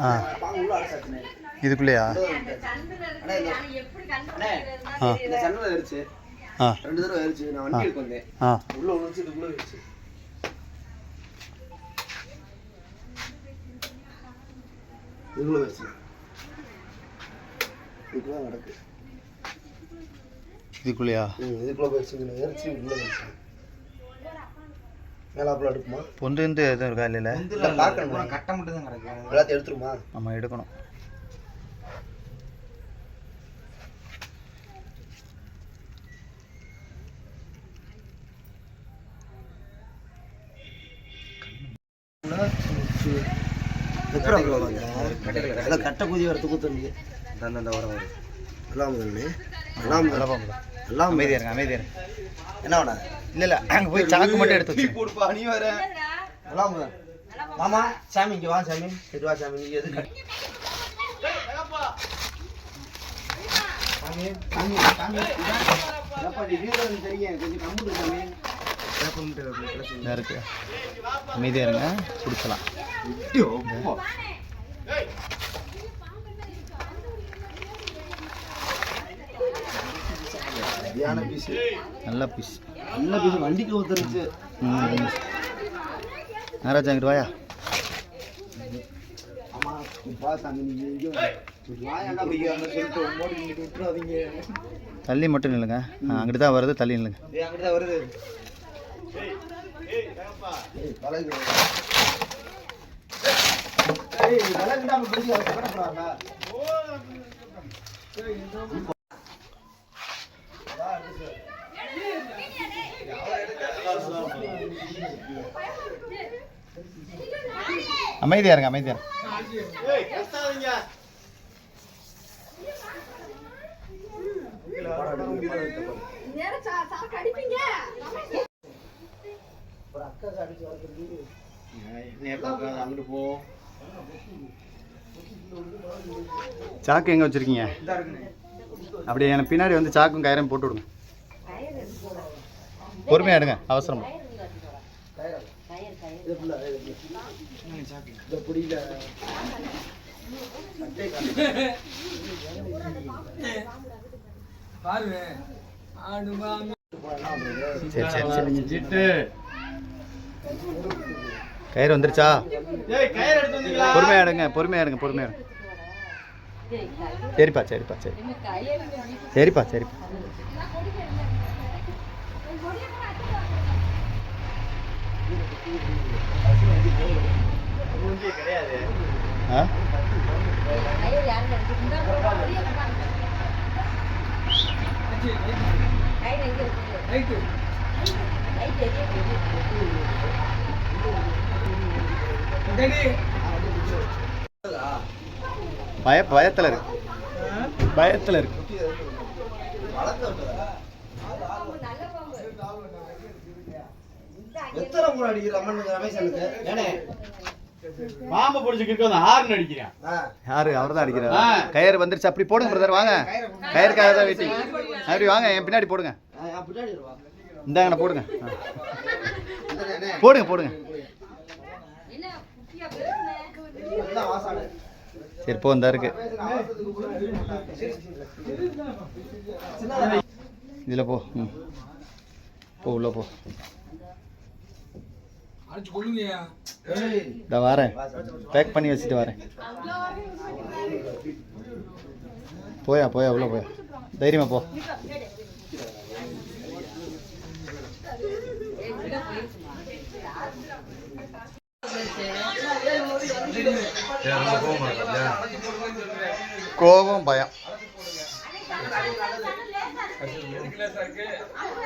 ஆ. இதுக்குள்ளேயா? ஆ. ஆ. ரெண்டு தடவை ஆயிடுச்சு நான் வண்டி எடுக்க வந்தேன் ஆ. உள்ள ஒன்று இதுக்குள்ள ஆயிடுச்சு இதுக்குள்ள ஆயிடுச்சு இதுக்குள்ள நடக்கு. இதுக்குள்ளேயா? இதுக்குள்ள போயிடுச்சு ஏறிச்சு உள்ள மேலாப்புல எடுக்குமா? பொந்து வந்து எதுவும் இருக்கா இல்லைல்ல இல்லை பார்க்கணும்? கட்டை மட்டும் தான் கிடக்கு. எல்லாத்தையும் எடுத்துருமா? நம்ம எடுக்கணும். கட்டை குதி வரத்து குத்துறீங்க அந்த வர வரும் எல்லாம் எல்லாம் நல்லா பாம்பு எல்லாம் அமைதியா இருங்க அமைதியா இருங்க. என்ன வேணா? இல்ல இல்ல. அங்க போய் சாக்கு மட்டும் எடுத்து கொடுப்பா நீ முதல் மாமா சாமி இங்க வா சாமி. சரி வா சாமி. நீ எது சாமி சாமி சாமி. தெரியும் கொஞ்சம் கம்முடு சாமி. இருக்கு. அமைதியா இருங்க. நல்ல பீஸ் நல்ல பீஸ் வண்டிக்கு ஊத்துருச்சு நாராஜா இங்கிட்டு வாயா. தள்ளி மட்டும் நில்லுங்க. அங்கிட்டு தான் வருது. தள்ளி தான் வருது. அமைதியா இருங்க அமைதியா சாக்கு எங்க வச்சிருக்கீங்க? அப்படியே எனக்கு பின்னாடி வந்து சாக்கும் கயிறையும் போட்டு விடுங்க. பொறுமையா எடுங்க அவசரம். சரி சரி சரி. கயிறு வந்துருச்சா? பொறுமையா எடுங்க பொறுமையா எடுங்க பொறுமையா எடுங்க. சரிப்பா சரிப்பா சரி. சரிப்பா சரிப்பா ஆ பய பயத்தில் இருக்கு. பயத்தில் இருக்கு. எத்தனை முறை அடிக்கிற அம்மன் ரமேஷனுக்கு ஏனே? பாம்பை பிடிச்சிக்கிட்டு வந்து ஹார்ன் அடிக்கிறேன். யாரு? அவர் தான் அடிக்கிறாரு. ஆ. கயிறு வந்துருச்சு. அப்படி போடுங்க பிரதர் வாங்க. கயிறுக்காக தான் வெயிட்டிங் அப்படி வாங்க என் பின்னாடி போடுங்க. இந்தாங்கண்ணா போடுங்க. போடுங்க போடுங்க. சரி போ இந்த இருக்கு. இதில் போ. ம். போ உள்ள போ. ஏய், இந்த வரேன். பேக் பண்ணி வச்சுட்டு வரேன். போயா போயா உள்ள போயா. தைரியமா போ. கோபம் பயம்.